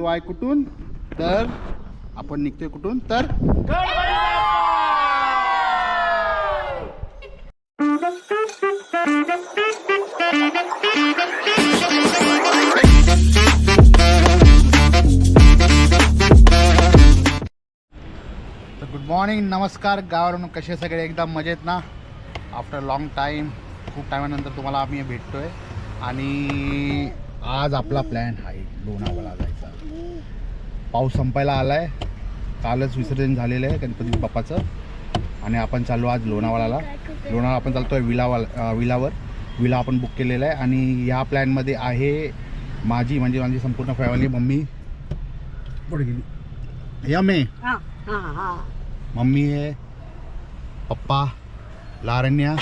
निघतो आहे कुठून? तर आपण निघतोय कुठून? तर गुड मॉर्निंग नमस्कार. गावावरून कसे सगळे? एकदम मजेत ना? आफ्टर लॉंग टाईम खूप टायमानंतर तुम्हाला आम्ही भेटतोय. आणि आज आपला प्लॅन आहे लोणावळा पाऊस संपायला आला आहे कालच विसर्जन झालेलं आहे गणपती बाप्पाचं. आणि आपण चाललो आज लोणावळ्याला लोणावळा आपण चालतो आहे विलावाल विलावर. विला आपण बुक केलेला आहे आणि ह्या प्लॅनमध्ये आहे माझी म्हणजे माझी संपूर्ण फॅमिली मम्मी. पुढे गेली. या मे. हा हा हा. मम्मी आहे पप्पा लारण्या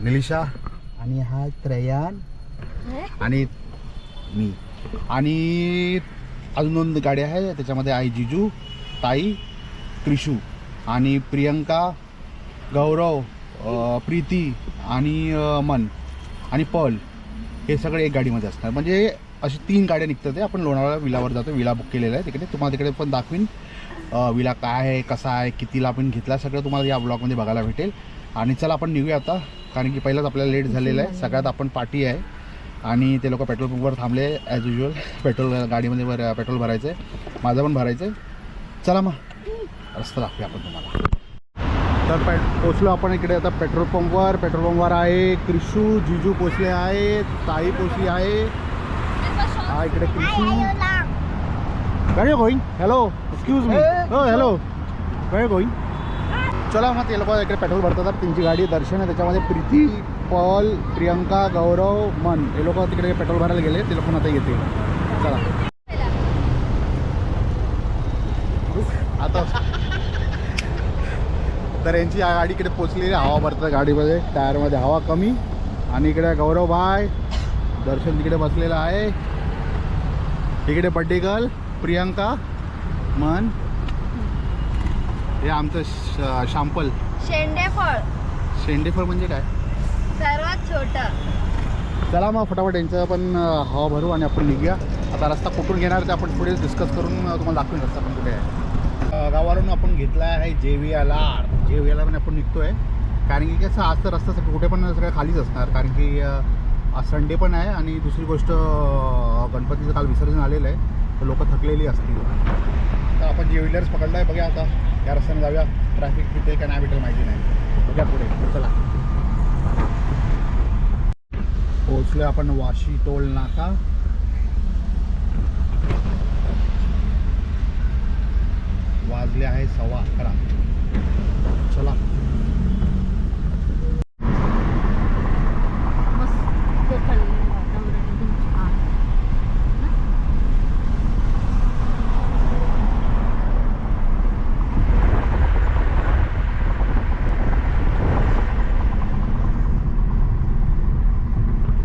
निलिशा आणि हा त्रयान आणि मी. आणि अजून दोन गाड्या आहे त्याच्यामध्ये आई जिजू ताई त्रिशू आणि प्रियंका गौरव प्रीती आणि मन आणि पल हे सगळे एक गाडीमध्ये असणार म्हणजे अशी तीन गाड्या निघतात आहे आपण लोणावळा विलावर जातो. विला बुक केलेला आहे तिकडे. तुम्हाला तिकडे पण दाखवीन. विला काय आहे कसा आहे कितीला आपण घेतला सगळं तुम्हाला या ब्लॉगमध्ये बघायला भेटेल. आणि चला आपण निघूया आता. कारण की पहिलाच आपल्याला लेट झालेलं आहे. सगळ्यात आपण पार्टी आहे. आणि ते लोक पेट्रोल पंपवर थांबले ॲज युजल पेट्रोल गाडीमध्ये भर पेट्रोल भरायचं. आहे माझं पण भरायचं. आहे चला मग. रस्ता दाखवूया आपण तुम्हाला. तर पे पोचलो आपण इकडे. आता पेट्रोल पंपवर पेट्रोल पंपवर आहे क्रिशू जिजू पोचले आहे ताई पोचली आहे. हा इकडे क्रिशू. वेळ गोईंग हॅलो एक्सक्यूज मी हो हॅलो वेळ गोईंग चला मग ते लोक इकडे पेट्रोल भरतात. त्यांची गाडी दर्शन आहे त्याच्यामध्ये प्रीती. पॉल प्रियंका गौरव मन हे लोक तिकडे पेट्रोल भरायला गेले ते लोक आता येते चला. आता तर यांची गाडी इकडे पोचलेली आहे. हवा भरतं गाडीमध्ये टायरमध्ये हवा कमी. आणि इकडे गौरव भाई दर्शन तिकडे बसलेलं आहे. इकडे बड्डे गर्ल प्रियंका मन. हे आमचं शांपल शेंडेफळ. शेंडेफळ म्हणजे काय? सर्वात छोटं. चला मग फटाफट यांचं पण हवा भरू आणि आपण निघूया. आता रस्ता कुठून घेणार ते आपण पुढे डिस्कस करून तुम्हाला दाखवून रस्ता पण कुठे आहे. गावावरून आपण घेतला आहे J V L R J V L R आपण निघतोय. कारण की कसं आज तर रस्ता सगळं कुठे पण सगळं खालीच असणार. कारण की आज संडे पण आहे आणि दुसरी गोष्ट गणपतीचं काल विसर्जन आलेलं आहे. तर लोक थकलेली असतील. तर आपण जे व्हीलर्स पकडला आहे बघूया आता या रस्त्याने जाऊया. ट्रॅफिक भेटेल का नाही भेटेल माहिती नाही. बघा पुढे. चला. पोहोचलो आपण वाशी टोल नाका. वाजले आहे सव्वा अकरा. चला मस्त थंड वातावरण एकदम छान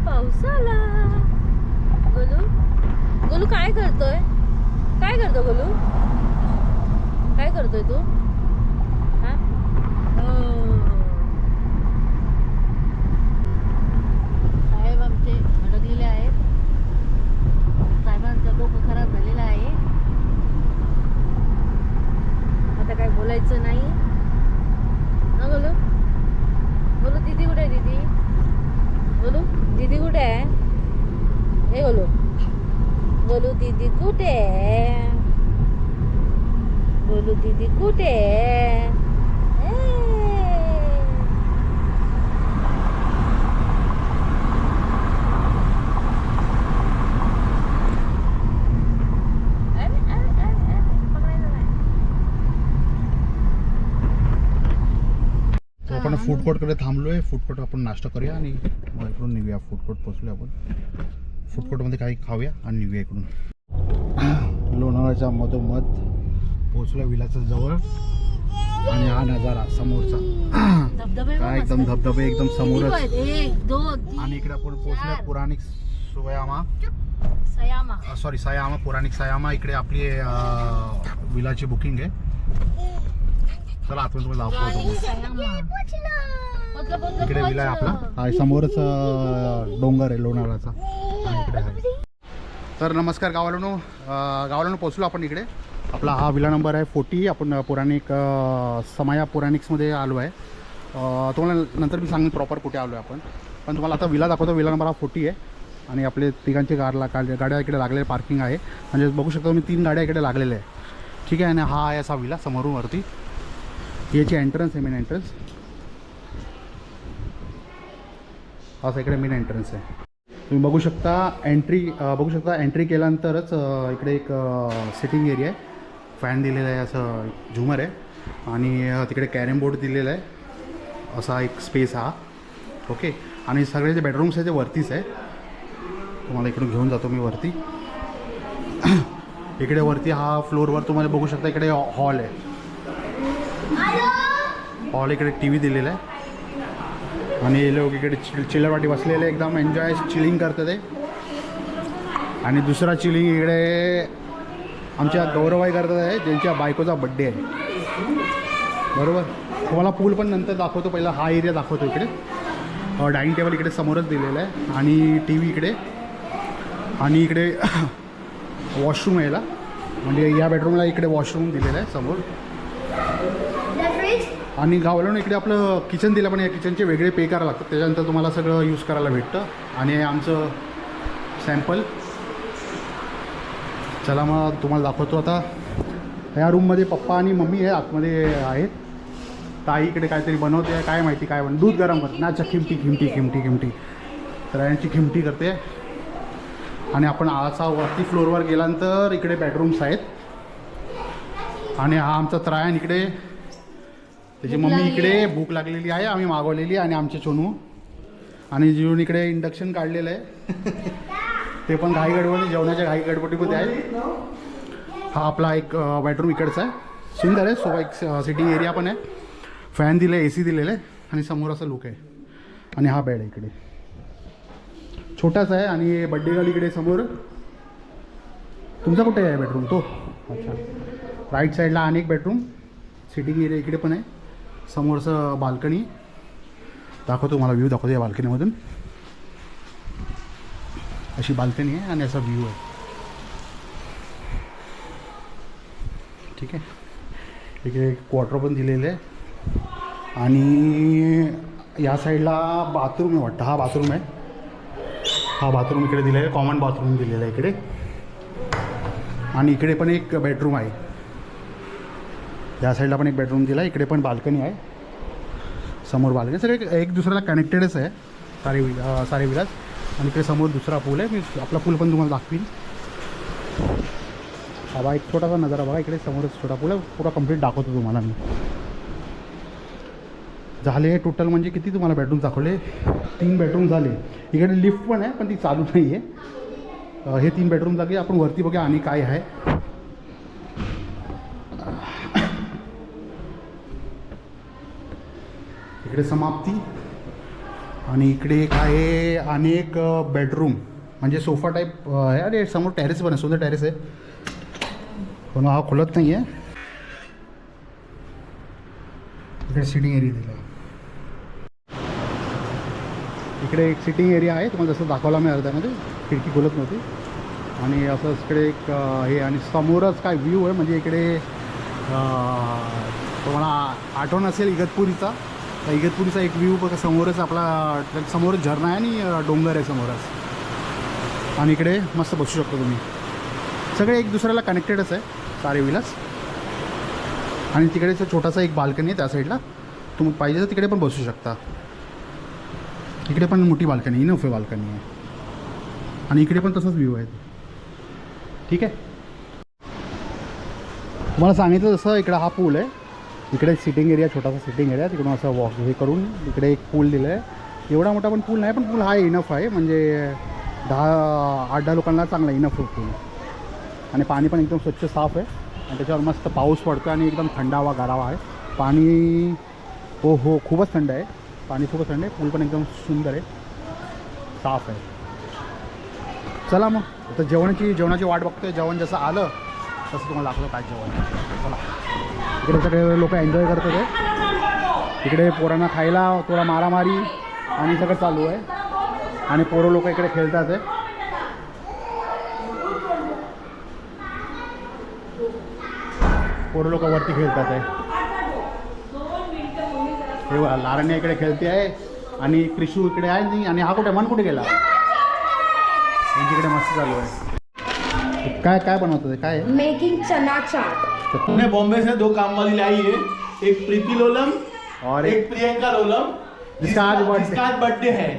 पाऊस आला गोलू गोलू काय करतोय काय करतो गोलू काय करतोय तू हा हो. साहेब आमचे अडकलेले आहेत साहेबांचं डोकं खराब झालेलं आहे आता काय बोलायचं नाही ना बोलू बोलू दीदी कुठे आहे दीदी बोलू दीदी कुठे आहे हे बोलू बोलू दीदी कुठे बोलू दीदी कुठे आपण फूड कोर्टकडे थांबलोय. फूड कोर्ट आपण नाश्ता करूया आणि इकडून निघूया. फूड कोर्ट पोचलो आपण. फूड कोर्टमध्ये काही खाऊया आणि निघूया इकडून. लोणावळ्याच्या मधोमध पोचलो विलाच्या जवळ. आणि हा नजारा समोरचा. धबधबे काय एकदम. धबधबे एकदम समोरच. आणि इकडे आपण पोचलो चार. पुराणिक सोयामा. सयामा. सॉरी सयामा पुराणिक सयामा. इकडे आपली विलाची बुकिंग आहे. चला आतून तुम्हाला दाखवतो इकडे विला आहे आपला. हा समोरच डोंगर आहे लोणावळ्याचा. आणि तर नमस्कार गावालानो अं, गावालानो पोचलो आपण इकडे. आपला हा विला नंबर आहे फोर्टी. आपण पौराणिक समाया पौराणिक्समध्ये आलो आहे. तुम्हाला नंतर मी सांगेन प्रॉपर कुठे आलो आहे आपण. पण तुम्हाला आता विला दाखवतो. विला नंबर हा फोर्टी आहे. आणि आपले तिघांची गाडला गाड्या इकडे लागलेल्या पार्किंग आहे. म्हणजे बघू शकता तुम्ही तीन गाड्या इकडे लागलेल्या आहे ठीक आहे? आणि हा आहे असा विला समोरून वरती. याची एंट्रन्स आहे मेन एंट्रन्स असा इकडे मेन एंट्रन्स आहे. तुम्ही बघू शकता एंट्री बघू शकता एंट्री केल्यानंतरच इकडे एक सिटिंग एरिया आहे. फॅन दिलेला आहे असं झुमर आहे. आणि तिकडे कॅरम बोर्ड दिलेला आहे. असा एक स्पेस हा. ओके आणि सगळे जे बेडरूम्स आहे ते वरतीच आहे. तुम्हाला इकडून घेऊन जातो मी वरती. इकडे वरती हा फ्लोअरवर तुम्हाला बघू शकता इकडे हॉल आहे. हॉल इकडे टी व्ही दिलेला आहे. आणि हे लोक इकडे चिल चिल्लरवाटी बसलेले एकदम एन्जॉय चिलिंग करतात ते. आणि दुसरा चिलिंग इकडे आमच्या गौरवाई करतात आहे ज्यांच्या बायकोचा बड्डे आहे. बरोबर? तुम्हाला पूल पण नंतर दाखवतो पहिला हा एरिया दाखवतो इकडे. डायनिंग टेबल इकडे समोरच दिलेलं आहे. आणि टी व्ही इकडे. आणि इकडे वॉशरूम आहे म्हणजे या बेडरूमला इकडे वॉशरूम दिलेलं आहे समोर. आणि गावाला इकडे आपलं किचन दिलं पण या किचनचे वेगळे पे करायला लागतात. त्याच्यानंतर तुम्हाला सगळं यूज करायला भेटतं. आणि आमचं सॅम्पल चला मग तुम्हाला दाखवतो आता. या रूममध्ये पप्पा आणि मम्मी हे आतमध्ये आहेत. ताई इकडे काहीतरी बनवते. आहे काय माहिती काय बन दूध गरम करते. ना अच्छा खिमटी खिमटी खिमटी खिमटी. तर यांची खिमटी करते. आणि आपण असा वरती फ्लोअरवर गेल्यानंतर इकडे बेडरूम्स आहेत. आणि हा आमचा त्रायन इकडे त्याची मम्मी इकडे. भूक लागलेली आहे आम्ही मागवलेली आणि आमचे सोनू. आणि जीवन इकडे इंडक्शन काढलेलं आहे. ते पण घाई गडबडी जेवणाच्या घाई गडबडीमध्ये आहे. हा आपला एक बेडरूम इकडचा आहे. सुंदर आहे सो एक सिटिंग एरिया पण आहे. फॅन दिले ए सी दिलेलं आहे. आणि समोर असं लुक आहे. आणि हा बेड आहे इकडे. छोटासा आहे आणि बड्डे गर्ल इकडे समोर. तुमचा कुठे आहे बेडरूम तो. अच्छा. राईट साईडला आणि एक बेडरूम सिटिंग एरिया इकडे पण आहे. समोरचं बाल्कनी. दाखवतो मला व्ह्यू दाखवतो या बाल्कनीमधून. अशी बाल्कनी आहे आणि असा व्ह्यू आहे. ठीक आहे? इकडे क्वार्टर पण दिलेलं. आहे आणि या साईडला बाथरूम आहे वाटतं. हा बाथरूम आहे. हा बाथरूम इकडे दिलेला आहे. कॉमन बाथरूम दिलेला आहे इकडे. आणि इकडे पण एक बेडरूम आहे. या साईडला पण एक बेडरूम दिला इकडे पण बाल्कनी आहे. समोर बाल्कनी सर एक एक दुसऱ्याला कनेक्टेडच आहे. सारे वि सारे विलास आणि इकडे समोर दुसरा पूल आहे. मी आपला पूल पण तुम्हाला दाखवीन. हा बा एक छोटासा नजारा बघा. इकडे समोरच छोटा पूल आहे. पुरा कंप्लीट दाखवतो तुम्हाला मी. झाले टोटल म्हणजे किती तुम्हाला बेडरूम दाखवले? तीन बेडरूम झाले. इकडे लिफ्ट पण आहे पण ती चालू नाही आहे हे तीन बेडरूम जागे आपण वरती बघूया आणि काय आहे. इकडे समाप्ती. आणि इकडे एक आहे अनेक बेडरूम म्हणजे सोफा टाईप आहे. अरे समोर टेरेस पण आहे. सुंदर टेरेस आहे. पण हा खुलत नाही आहे इकडे सिटिंग एरिया दिला. इकडे एक सिटिंग एरिया आहे. तुम्हाला जसं दाखवला मी अर्ध्यामध्ये खिडकी खुलत नव्हती. आणि असं इकडे एक हे आणि समोरच काय व्ह्यू आहे. म्हणजे इकडे तुम्हाला आठवण असेल इगतपुरीचा. इगतपुरीचा एक व्ह्यू बघा समोरच आपला समोरच झरणा आहे आणि डोंगर आहे समोरच. आणि इकडे मस्त बसू शकतो तुम्ही. सगळे एक दुसऱ्याला कनेक्टेडच आहे सारे विलास आणि तिकडेच छोटासा एक बाल्कनी आहे त्या साईडला तुम्ही पाहिजे तर तिकडे पण बसू शकता. इकडे पण मोठी बाल्कनी इनफ आहे बाल्कनी. आहे आणि इकडे पण तसंच व्ह्यू आहे ठीक आहे? तुम्हाला सांगितलं जसं इकडे हा पूल आहे. इकडे सिटिंग एरिया छोटासा सिटिंग एरिया तिकडून असं वॉक हे करून इकडे एक पूल दिलं आहे एवढा मोठा पण पूल नाही पण पूल हा इनफ आहे. म्हणजे दहा आठ दहा लोकांना चांगला इनफ पूल आणि पाणी पण एकदम स्वच्छ साफ आहे. आणि त्याच्यावर मस्त पाऊस पडतो आणि एकदम थंडावा गारावा आहे. पाणी हो हो खूपच थंड आहे. पाणी खूपच थंड आहे. पूल पण एकदम सुंदर आहे. साफ आहे. चला मग. आता जेवणाची जेवणाची वाट बघतोय. जेवण जसं आलं तसं तुम्हाला दाखवलं काय जेवण. चला. इकडे सगळे लोक एन्जॉय करतात इकडे पोरांना खायला थोडा मारामारी आणि सगळं चालू आहे. आणि पोरं लोक इकडे खेळतात आहे पोरं लोक वरती खेळतात आहे हे लारण्या इकडे खेळते आहे आणि क्रिशू इकडे आहे नाही आणि हा कुठे मन कुठे गेला? यांच्याकडे मस्त चालू आहे. काय काय बनवतो काय? मेकिंग चना चाट हमने बॉम्बे से दो काम वाली लाई है। एक प्रीति लोलम और एक प्रियंका लोलम जिसका आज बर्थडे है।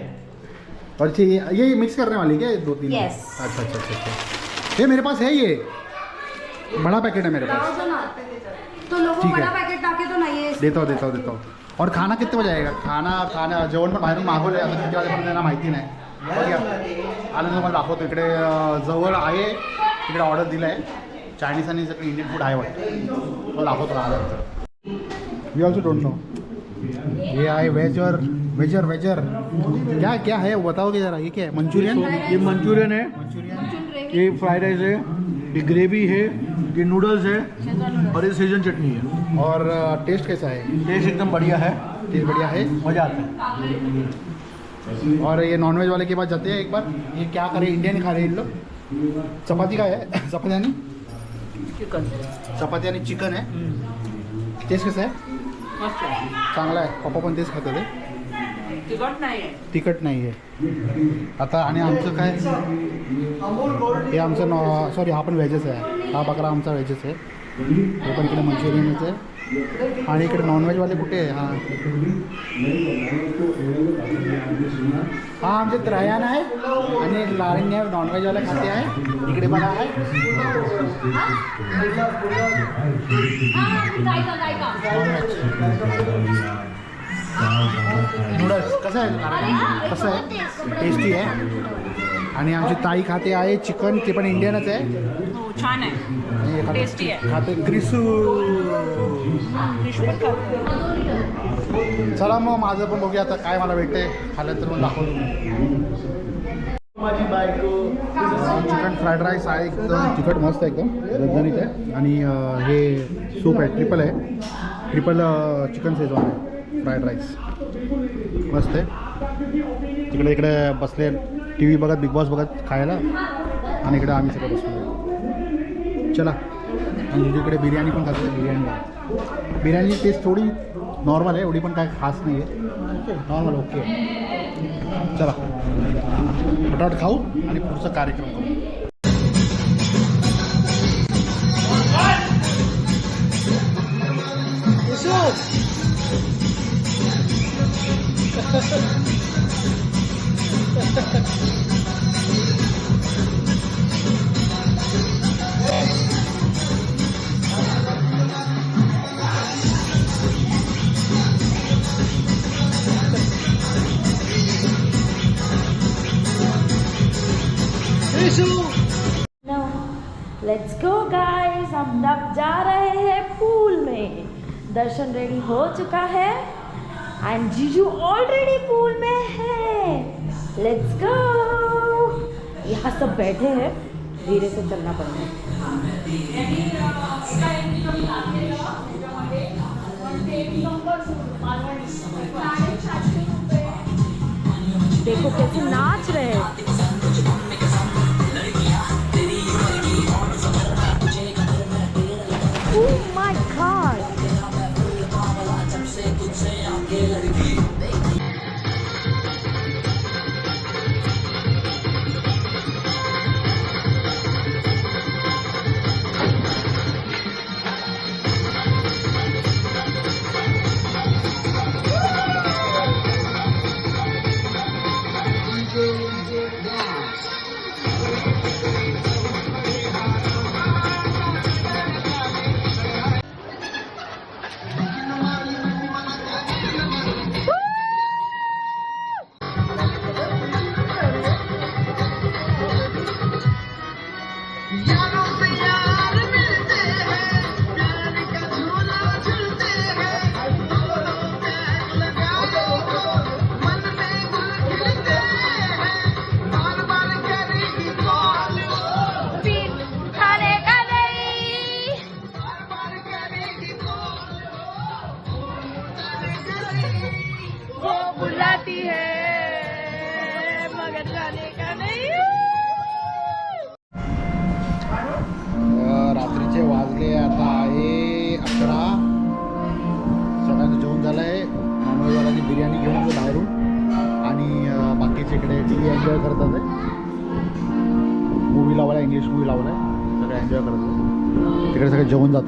और ये ये मिक्स करने वाली क्या दो तीन? Yes. अच्छा अच्छा अच्छा अच्छा। ये मेरे पास है ये। बड़ा पैकेट है मेरे पास। तो लोगों ठीक बड़ा पैकेट टाके तो नहीं है देतो देतो देतो और खाना कितने बजे आएगा? खाना खाना जेवण पण बाहेरून मागवलं आता किती वाजेपर्यंत त्यांना माहिती नाही। आल्यानंतर मला दाखवतो इकडे जवळ आहे इकडे ऑर्डर दिलं आहे चायनीज आणि इंडियन फ़ूड आहे वाटतं मला दाखवतो आल्यानंतर वी ऑल्सो डोंट नो ये आहे वेज और वेजर वेजर क्या क्या है? वो बताओगे जरा ये क्या है? मंचूरियन ये मंचूरियन है। मंचूरियन ये फ्राइड राइस है। ये ग्रेवी है। ये नूडल्स है। और ये सीज़न चटनी है। और टेस्ट कैसा है? टेस्ट एकदम बढ़िया है। टेस्ट बढ़िया है? मज़ा आता है। और ये नॉनवेज वाले के पास जाते हैं एक बार। ये क्या करे? इंडियन खा रहे हैं इन लोग। चपाती का है? चपाती आणि चिकन चपाती आणि चिकन आहे. टेस्ट कसं आहे? चांगला आहे. पप्पा पण तेच खातात ते तिखट नाही आहे. तिखट नाही आहे. आता आणि आमचं काय? हे आमचं नॉ सॉरी हा पण व्हेजच आहे. हा बकरा आमचा व्हेजच आहे. हे पण इकडे मंचुरियनच आहे आणि इकडे नॉनव्हेजवाले कुठे आहे? हां. हा आमचे त्रयान आहे आणि लारण्य नॉनव्हेजवाले खाते आहे. इकडे बघा आहे. नूडल्स कसं आहे? कसं आहे? टेस्टी आहे. आणि आमची ताई खाते आहे चिकन ते पण इंडियनच आहे. हो छान आहे. आणि हे खाते- Tasty आहे. खाते क्रिसू चला मग माझं पण बघूया आता काय मला भेटते खाल्लं तर मग दाखवतो. माझी बायको. चिकन फ्राईड राईस आहे एकदम तिखट मस्त आहे एकदम रजनीत आहे. आणि अं, हे सूप आहे ट्रिपल आहे. ट्रिपल चिकन शेजवान आहे फ्राईड राईस मस्त आहे. तिकडे इकडे बसले. टी व्ही बघत बिग बॉस बघत खायला आणि इकडे आम्ही सगळं बसतो चला. आणि इकडे बिर्याणी पण खातो बिर्याणी. बिर्याणी टेस्ट थोडी नॉर्मल आहे एवढी पण काय खास नाही आहे नॉर्मल ओके चला. फटाफट खाऊ आणि पुढचा कार्यक्रम करू. लेट्स गो गाइस हम अब जा रहे हैं पूल में। दर्शन रेडी हो चुका है। एंड जीजू ऑलरेडी पूल में है। लेट्स गो यहाँ सब बैठे हैं, धीरे से चलना पड़ेगा। देखो कैसे नाच रहे हैं।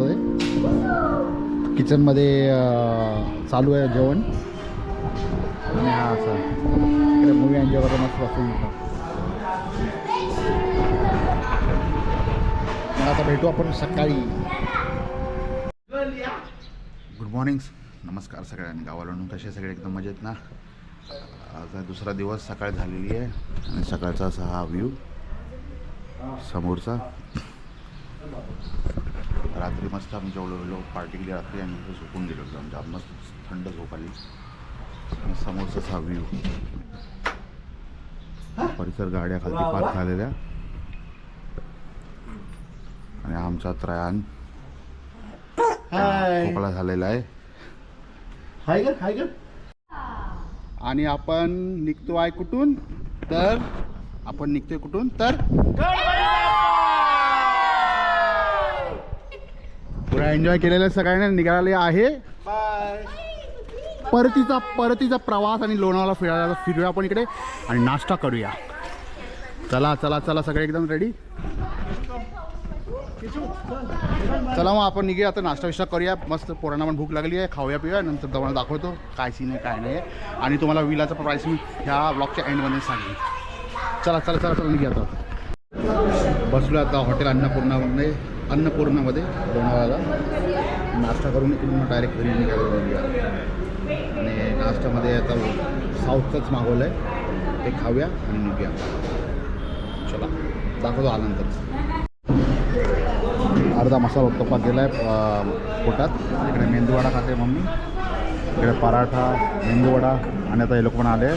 जातं आहे किचनमध्ये चालू आहे जेवण. आणि हा असं इकडे मूवी एन्जॉय करतो मस्त बसून मग आता भेटू आपण सकाळी. गुड मॉर्निंग नमस्कार सगळ्यांनी. गावाला कसे सगळे? एकदम मजेत ना? आता दुसरा दिवस सकाळ झालेली आहे. आणि सकाळचा असा हा व्ह्यू समोरचा. रात्री मस्त आम्ही जेवलो गेलो पार्टी केली रात्री आणि इथे झोपून गेलो एकदम. जाम मस्त थंड झोप आली. आणि समोरचाच हा व्ह्यू परिसर गाड्या खालती पार्क झालेल्या. आणि आमचा त्रयान. खोकला झालेला आहे. हाय आणि आपण निघतो आहे कुठून? तर आपण निघतोय कुठून? तर पुरा एन्जॉय केलेलं सगळ्यांनी निघाले आहे. परतीचा परतीचा प्रवास आणि लोणावळा फिरायला फिरूया आपण इकडे आणि नाश्ता करूया. चला चला चला सगळे एकदम रेडी चला मग आपण निघूया आता नाश्ता विष्टा करूया. मस्त पोरांना पण भूक लागली आहे खाऊया पिऊया. नंतर तुम्हाला दाखवतो काय सीन आहे काय नाही आहे. आणि तुम्हाला विलाचा प्राईस मी ह्या ब्लॉगच्या एंडमध्ये सांगेन. चला चला चला चला निघूया आता. बसलो आता हॉटेल अन्नपूर्णामध्ये. अन्नपूर्णामध्ये लोणावळ्याला नाश्ता करून इकडून डायरेक्ट घरी निघायला निघूया आणि नाश्त्यामध्ये आता साऊथचंच मागवलं आहे ते खाऊया आणि निघूया. चला दाखवतो आल्यानंतर अर्धा मसाला उत्तप्पा गेला आहे पोटात. इकडे मेंदूवडा खाते मम्मी. इकडे पराठा मेंदूवडा आणि आता हे लोक पण आले.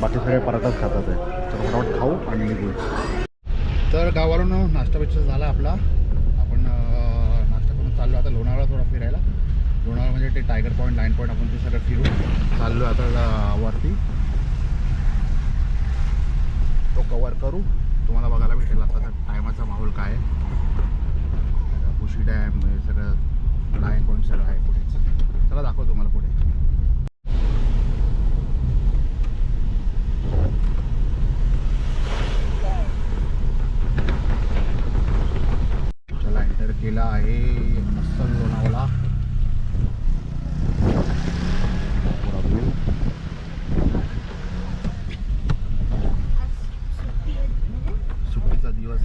बाकी सगळे पराठाच खातात आहे तर फटाफट खाऊ आणि निघू तर गावावरून नाश्ता बिष्टा झाला आपला आपण अं, नाश्ता करून चाललो आता लोणावळा थोडा फिरायला. लोणावळा म्हणजे ते टायगर पॉईंट लाईन पॉईंट आपण ते सगळं फिरू चाललो आता वरती. तो कवर करू. तुम्हाला बघायला भेटेल आता टायमाचा माहोल काय आहे. उशी डॅम हे सगळं लाईन पॉईंट सगळं आहे पुढे. चला दाखव तुम्हाला पुढे चला एंटर केला आहे. अस्सल लोणावळा सुट्टीचा दिवस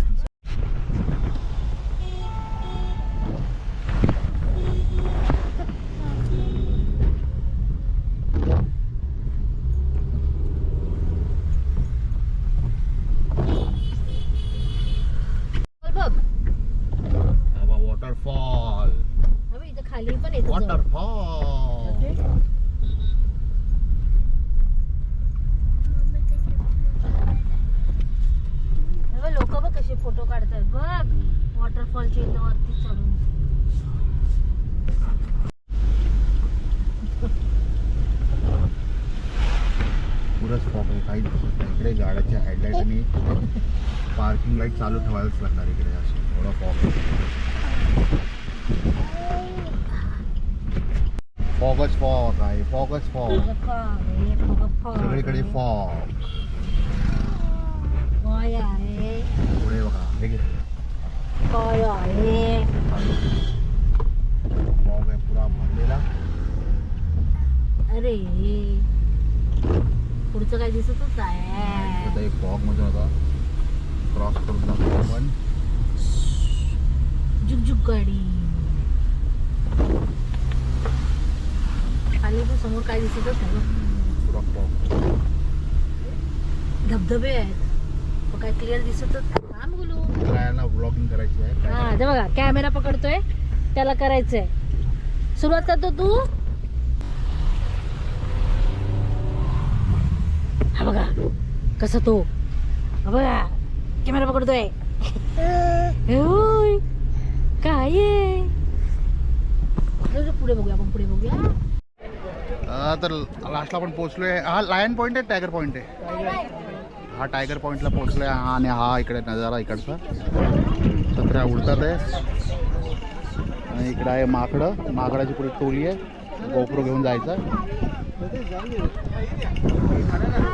बघ बाबा वॉटरफॉल अबे इथं खाली पण येतो वॉटरफॉल लोक बघ कसे फोटो काढतात बघ वॉटरफॉलच्या इथं वरती चढून पुरंच नाही इकडे गाड्याच्या हेडलाईट आणि पार्किंग लाइट चालू ठेवायलाच लागणार इकडे असं थोडा फॉग फॉगच फॉग आहे फॉगच फॉग सगळीकडे फॉग पुढे बघा हे फॉग आहे पुरा भरलेला. अरे. पुढचं काय दिसतच आहे आता एक फॉग मधून आता क्रॉस करून टाकतो आपण. जुगजुग गाडी. खाली पण समोर काय दिसतच नाही बघ. पुरा फॉग धबधबे आहेत. काय क्लिअर दिसतच नाही. थांब बोलू. ब्लॉगिंग करायची आहे. हा ते बघा कॅमेरा पकडतोय त्याला करायचंय. सुरुवात करतो तू. हा बघा. कसा तो? हा बघा. कॅमेरा पकडतोय. हे. होय. काय पुढे बघूया आपण पुढे बघूया. तर लास्टला आपण पोहोचलोय. हा लायन पॉईंट आहे टायगर पॉईंट आहे? हा टायगर पॉईंटला पोहोचलोय. हा आणि हा इकडे नजारा इकडचा. सत्र्या उडतात आहे. आणि इकडे आहे माकडं. माकडाची पुढे टोली आहे. गोप्रो घेऊन जायचं.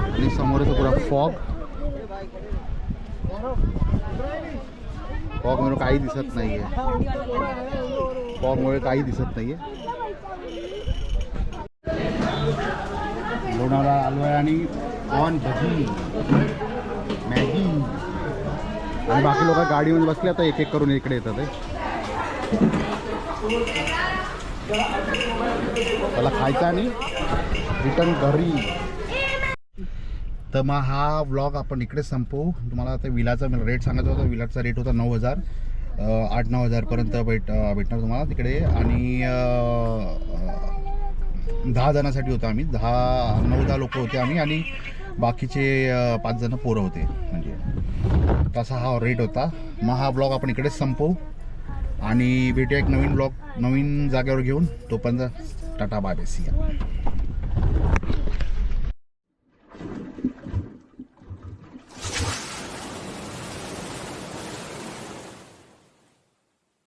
आणि समोर पुरा फॉग. फॉगमुळे काही दिसत नाहीये. फॉगमुळे काही दिसत नाहीये. लोणावळा आलो आहे आणि ऑन भजी मॅगी. आणि बाकी लोक गाडीमध्ये बसले आता एक एक करून इकडे येतात आहे त्याला खायचं आणि रिटर्न घरी. तर मग हा व्लॉग आपण इकडे संपवू. तुम्हाला आता विलाचा रेट सांगायचा होता. विलाचा रेट होता नऊ हजार. आठ नऊ हजारपर्यंत भेट भेटणार तुम्हाला तिकडे. आणि दहा जणांसाठी होतो आम्ही. दहा नऊ दहा लोक होते आम्ही आणि बाकीचे पाच जण पोरं होते. म्हणजे तसा हा रेट होता. मग हा ब्लॉग आपण इकडेच संपवू. आणि भेटूया एक नवीन ब्लॉग नवीन जागेवर घेऊन. तोपर्यंत टाटा बाय बाय